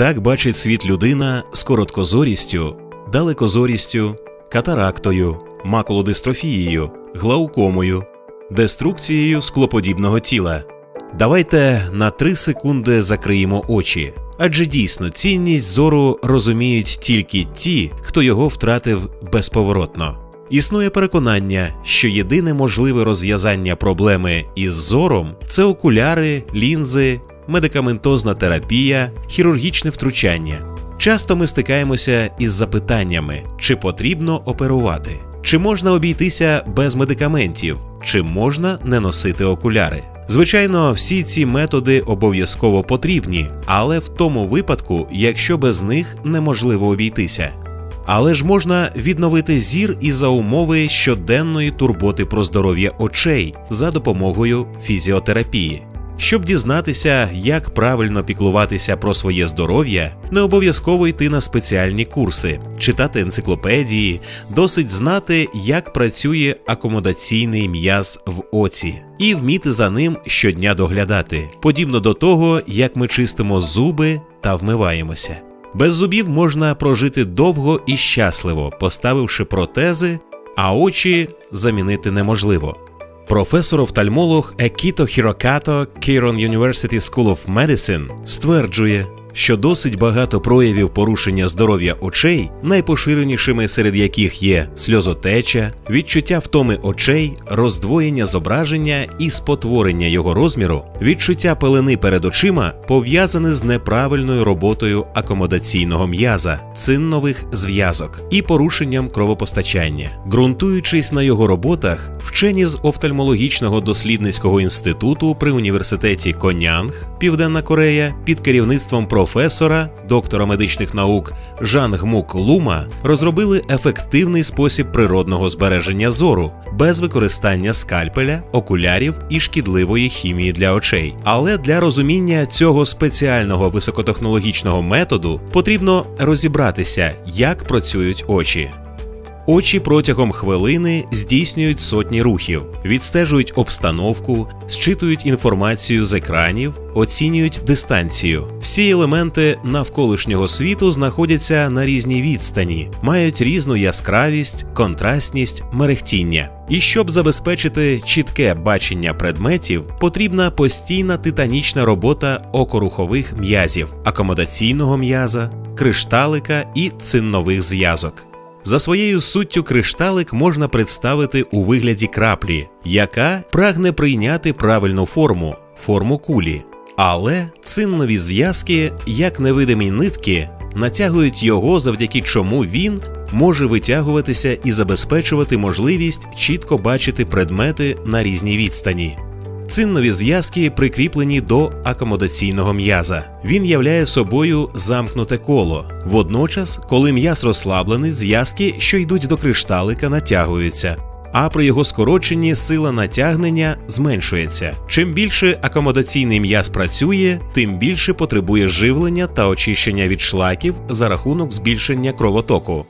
Так бачить світ людина з короткозорістю, далекозорістю, катарактою, макулодистрофією, глаукомою, деструкцією склоподібного тіла. Давайте на 3 секунди закриємо очі. Адже дійсно цінність зору розуміють тільки ті, хто його втратив безповоротно. Існує переконання, що єдине можливе розв'язання проблеми із зором це окуляри, лінзи, медикаментозна терапія, хірургічне втручання. Часто ми стикаємося із запитаннями, чи потрібно оперувати, чи можна обійтися без медикаментів, чи можна не носити окуляри. Звичайно, всі ці методи обов'язково потрібні, але в тому випадку, якщо без них неможливо обійтися. Але ж можна відновити зір і за умови щоденної турботи про здоров'я очей за допомогою фізіотерапії. Щоб дізнатися, як правильно піклуватися про своє здоров'я, не обов'язково йти на спеціальні курси, читати енциклопедії, досить знати, як працює акомодаційний м'яз в оці, і вміти за ним щодня доглядати, подібно до того, як ми чистимо зуби та вмиваємося. Без зубів можна прожити довго і щасливо, поставивши протези, а очі замінити неможливо. Професор-офтальмолог Екіто Хірокато Кейрон University School of Medicine стверджує, що досить багато проявів порушення здоров'я очей, найпоширенішими серед яких є сльозотеча, відчуття втоми очей, роздвоєння зображення і спотворення його розміру, відчуття пелени перед очима пов'язане з неправильною роботою акомодаційного м'яза, циннових зв'язок і порушенням кровопостачання. Ґрунтуючись на його роботах, вчені з офтальмологічного дослідницького інституту при університеті Конянг, Південна Корея, під керівництвом професора, доктора медичних наук Жан Гмук Лума розробили ефективний спосіб природного збереження зору без використання скальпеля, окулярів і шкідливої хімії для очей. Але для розуміння цього спеціального високотехнологічного методу потрібно розібратися, як працюють очі. Очі протягом хвилини здійснюють сотні рухів, відстежують обстановку, зчитують інформацію з екранів, оцінюють дистанцію. Всі елементи навколишнього світу знаходяться на різній відстані, мають різну яскравість, контрастність, мерехтіння. І щоб забезпечити чітке бачення предметів, потрібна постійна титанічна робота окорухових м'язів, акомодаційного м'яза, кришталика і циннових зв'язок. За своєю суттю кришталик можна представити у вигляді краплі, яка прагне прийняти правильну форму форму кулі. Але циннові зв'язки, як невидимі нитки, натягують його, завдяки чому він може витягуватися і забезпечувати можливість чітко бачити предмети на різній відстані. Циннові зв'язки прикріплені до акомодаційного м'яза. Він являє собою замкнуте коло. Водночас, коли м'яз розслаблений, зв'язки, що йдуть до кришталика, натягуються. А при його скороченні сила натягнення зменшується. Чим більше акомодаційний м'яз працює, тим більше потребує живлення та очищення від шлаків за рахунок збільшення кровотоку.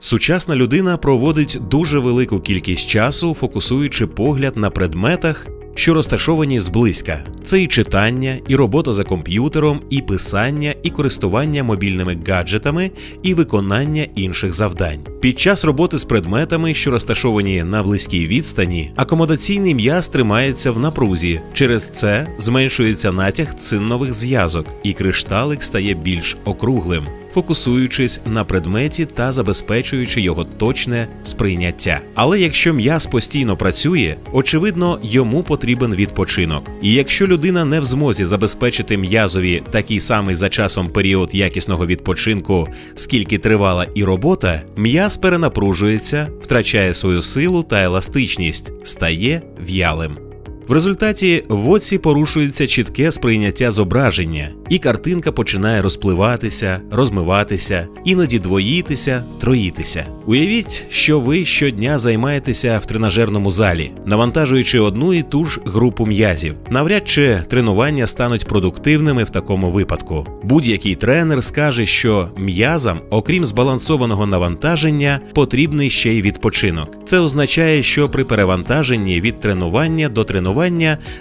Сучасна людина проводить дуже велику кількість часу, фокусуючи погляд на предметах, що розташовані зблизька. Це і читання, і робота за комп'ютером, і писання, і користування мобільними гаджетами, і виконання інших завдань. Під час роботи з предметами, що розташовані на близькій відстані, акомодаційний м'яз тримається в напрузі. Через це зменшується натяг циннових зв'язок, і кришталик стає більш округлим фокусуючись на предметі та забезпечуючи його точне сприйняття. Але якщо м'яз постійно працює, очевидно, йому потрібен відпочинок. І якщо людина не в змозі забезпечити м'язові такий самий за часом період якісного відпочинку, скільки тривала і робота, м'яз перенапружується, втрачає свою силу та еластичність, стає в'ялим. В результаті в оці порушується чітке сприйняття зображення, і картинка починає розпливатися, розмиватися, іноді двоїтися, троїтися. Уявіть, що ви щодня займаєтеся в тренажерному залі, навантажуючи одну і ту ж групу м'язів. Навряд чи тренування стануть продуктивними в такому випадку. Будь-який тренер скаже, що м'язам, окрім збалансованого навантаження, потрібний ще й відпочинок. Це означає, що при перевантаженні від тренування до тренування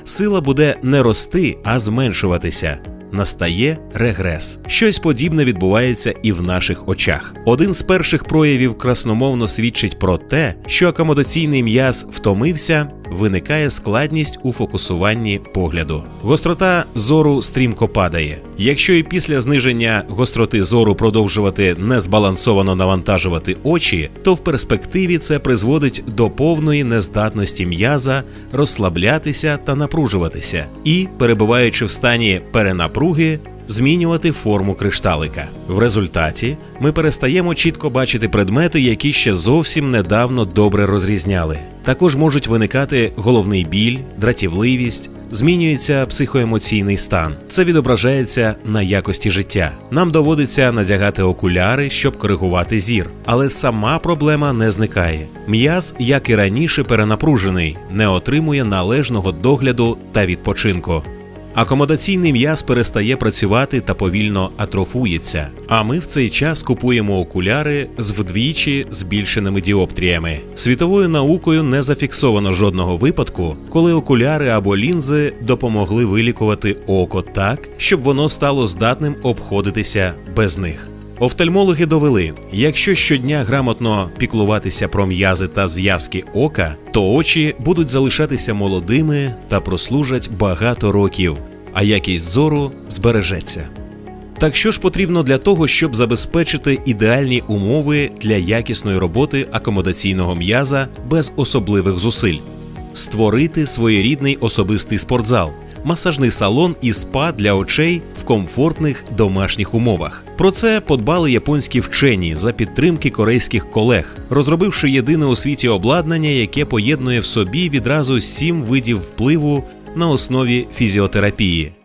сила буде не рости, а зменшуватися. Настає регрес. Щось подібне відбувається і в наших очах. Один з перших проявів красномовно свідчить про те, що акомодаційний м'яз втомився, виникає складність у фокусуванні погляду. Гострота зору стрімко падає. Якщо і після зниження гостроти зору продовжувати незбалансовано навантажувати очі, то в перспективі це призводить до повної нездатності м'яза розслаблятися та напружуватися, і, перебуваючи в стані перенапруги, змінювати форму кришталика. В результаті ми перестаємо чітко бачити предмети, які ще зовсім недавно добре розрізняли. Також можуть виникати головний біль, дратівливість, змінюється психоемоційний стан. Це відображається на якості життя. Нам доводиться надягати окуляри, щоб коригувати зір, але сама проблема не зникає. М'яз, як і раніше, перенапружений, не отримує належного догляду та відпочинку. Акомодаційний м'яз перестає працювати та повільно атрофується. А ми в цей час купуємо окуляри з вдвічі збільшеними діоптріями. Світовою наукою не зафіксовано жодного випадку, коли окуляри або лінзи допомогли вилікувати око так, щоб воно стало здатним обходитися без них. Офтальмологи довели, якщо щодня грамотно піклуватися про м'язи та зв'язки ока, то очі будуть залишатися молодими та прослужать багато років, а якість зору збережеться. Так що ж потрібно для того, щоб забезпечити ідеальні умови для якісної роботи акомодаційного м'яза без особливих зусиль? Створити своєрідний особистий спортзал, масажний салон і спа для очей в комфортних домашніх умовах. Про це подбали японські вчені за підтримки корейських колег, розробивши єдине у світі обладнання, яке поєднує в собі відразу сім видів впливу на основі фізіотерапії.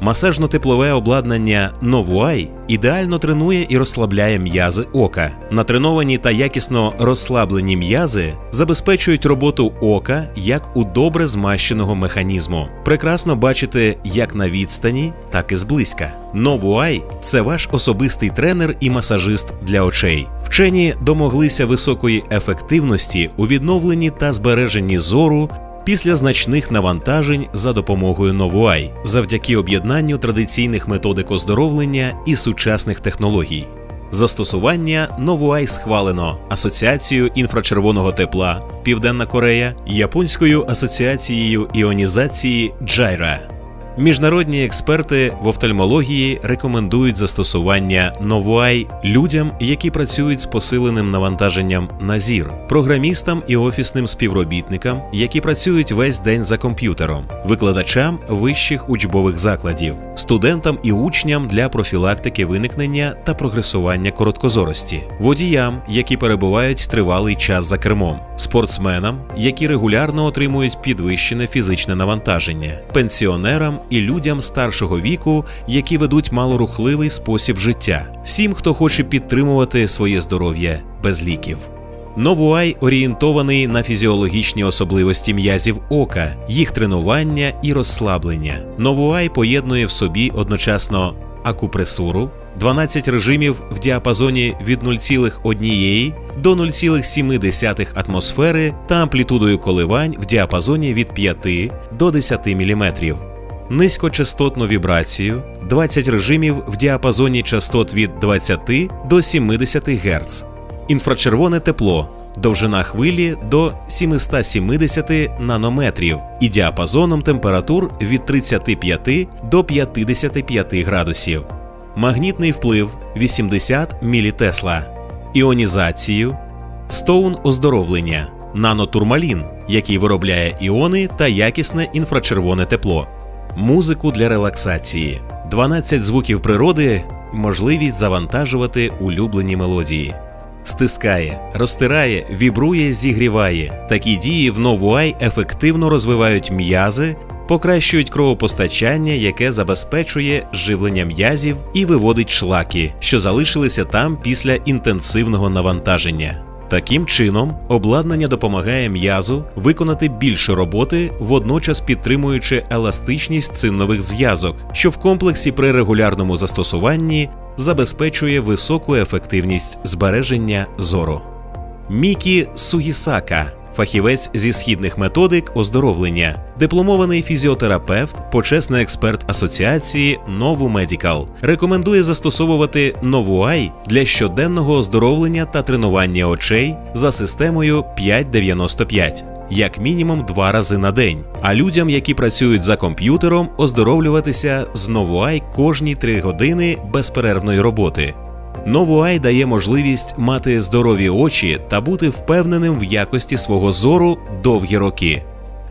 Масажно-теплове обладнання Novuai ідеально тренує і розслабляє м'язи ока. Натреновані та якісно розслаблені м'язи забезпечують роботу ока як у добре змащеного механізму. Прекрасно бачити як на відстані, так і зблизька. Novuai – це ваш особистий тренер і масажист для очей. Вчені домоглися високої ефективності у відновленні та збереженні зору після значних навантажень за допомогою Новуай завдяки об'єднанню традиційних методик оздоровлення і сучасних технологій. Застосування Новуай схвалено Асоціацією інфрачервоного тепла Південна Корея, Японською асоціацією іонізації Джайра. Міжнародні експерти в офтальмології рекомендують застосування Новуай людям, які працюють з посиленим навантаженням на зір, програмістам і офісним співробітникам, які працюють весь день за комп'ютером, викладачам вищих учбових закладів, студентам і учням для профілактики виникнення та прогресування короткозорості, водіям, які перебувають тривалий час за кермом, спортсменам, які регулярно отримують підвищене фізичне навантаження, пенсіонерам і людям старшого віку, які ведуть малорухливий спосіб життя, всім, хто хоче підтримувати своє здоров'я без ліків. Новуай орієнтований на фізіологічні особливості м'язів ока, їх тренування і розслаблення. Новуай поєднує в собі одночасно акупресуру, 12 режимів в діапазоні від 0,1 до 0,7 атмосфери та амплітудою коливань в діапазоні від 5 до 10 мм низькочастотну вібрацію, 20 режимів в діапазоні частот від 20 до 70 Гц, інфрачервоне тепло, довжина хвилі до 770 нанометрів і діапазоном температур від 35 до 55 градусів, магнітний вплив 80 мілітесла, іонізацію, стоун оздоровлення, нанотурмалін, який виробляє іони та якісне інфрачервоне тепло музику для релаксації, 12 звуків природи, можливість завантажувати улюблені мелодії. Стискає, розтирає, вібрує, зігріває. Такі дії в Новуай ефективно розвивають м'язи, покращують кровопостачання, яке забезпечує живлення м'язів і виводить шлаки, що залишилися там після інтенсивного навантаження. Таким чином, обладнання допомагає м'язу виконати більше роботи, водночас підтримуючи еластичність циннових зв'язок, що в комплексі при регулярному застосуванні забезпечує високу ефективність збереження зору. Мікі Сугісака, фахівець зі східних методик оздоровлення, дипломований фізіотерапевт, почесний експерт асоціації Нову Медікал. Рекомендує застосовувати Новуай для щоденного оздоровлення та тренування очей за системою 595 як мінімум два рази на день. А людям, які працюють за комп'ютером, оздоровлюватися з Новуай кожні три години безперервної роботи. Новуай дає можливість мати здорові очі та бути впевненим в якості свого зору довгі роки.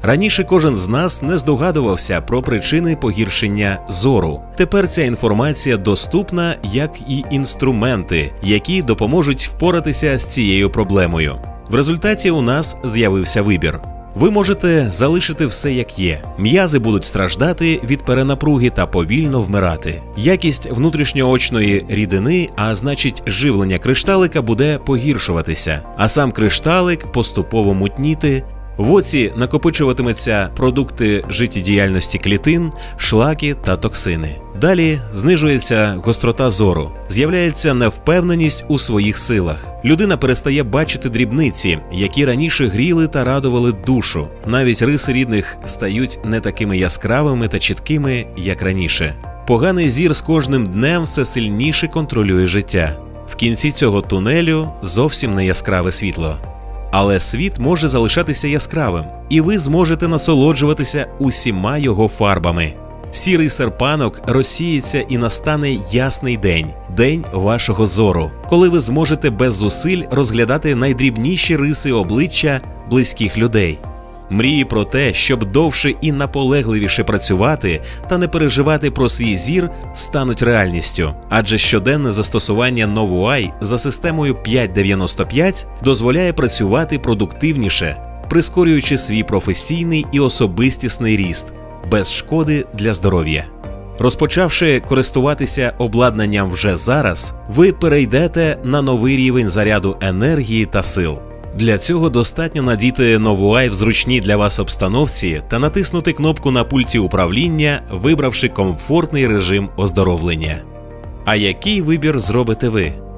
Раніше кожен з нас не здогадувався про причини погіршення зору. Тепер ця інформація доступна, як і інструменти, які допоможуть впоратися з цією проблемою. В результаті у нас з'явився вибір. Ви можете залишити все як є. М'язи будуть страждати від перенапруги та повільно вмирати. Якість внутрішньоочної рідини, а значить, живлення кришталика буде погіршуватися, а сам кришталик поступово мутніти. В оці накопичуватиметься продукти життєдіяльності клітин, шлаки та токсини. Далі знижується гострота зору, з'являється невпевненість у своїх силах. Людина перестає бачити дрібниці, які раніше гріли та радували душу. Навіть риси рідних стають не такими яскравими та чіткими, як раніше. Поганий зір з кожним днем все сильніше контролює життя. В кінці цього тунелю зовсім не яскраве світло. Але світ може залишатися яскравим, і ви зможете насолоджуватися усіма його фарбами. Сірий серпанок розсіється і настане ясний день, день вашого зору, коли ви зможете без зусиль розглядати найдрібніші риси обличчя близьких людей. Мрії про те, щоб довше і наполегливіше працювати та не переживати про свій зір, стануть реальністю, адже щоденне застосування Новуай за системою 595 дозволяє працювати продуктивніше, прискорюючи свій професійний і особистісний ріст без шкоди для здоров'я. Розпочавши користуватися обладнанням вже зараз, ви перейдете на новий рівень заряду енергії та сил. Для цього достатньо надіти Новуай в зручній для вас обстановці та натиснути кнопку на пульті управління, вибравши комфортний режим оздоровлення. А який вибір зробите ви?